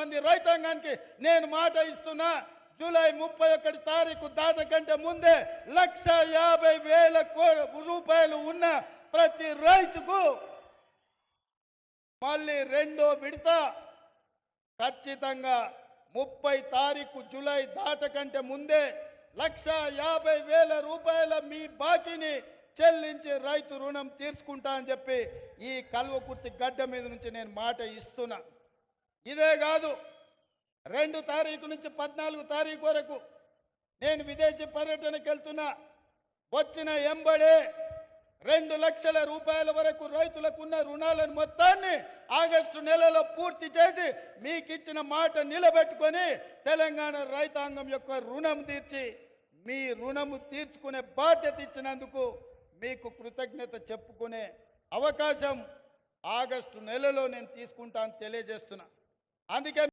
మంది రైతాంగానికి నేను మాట ఇస్తున్నా జూలై ముప్పై ఒకటి తారీఖు దాట కంటే ముందే లక్ష యాభై వేల కో- రూపాయలు ఉన్న ప్రతి రైతుకు మళ్ళీ రెండో విడత. ఖచ్చితంగా ముప్పై తారీఖు జూలై దాట కంటే ముందే లక్ష యాభై వేల రూపాయల మీ బాకీని చెల్లించి రైతు రుణం తీర్చుకుంటా అని చెప్పి ఈ కల్వకుర్తి గడ్డ మీద నుంచి నేను మాట ఇస్తున్నా. ఇదే కాదు రెండు తారీఖు నుంచి పద్నాలుగు తారీఖు వరకు నేను విదేశీ పర్యటనకు వెళ్తున్నా. వచ్చిన ఎంబడే రెండు లక్షల రూపాయల వరకు రైతులకు ఉన్న రుణాలను మొత్తాన్ని ఆగస్టు నెలలో పూర్తి చేసి మీకు ఇచ్చిన మాట నిలబెట్టుకొని తెలంగాణ రైతాంగం యొక్క రుణం తీర్చి మీ రుణము తీర్చుకునే బాధ్యత ఇచ్చినందుకు మీకు కృతజ్ఞత చెప్పుకునే అవకాశం ఆగస్టు నెలలో నేను తీసుకుంటాను తెలియజేస్తున్నా. అందుకే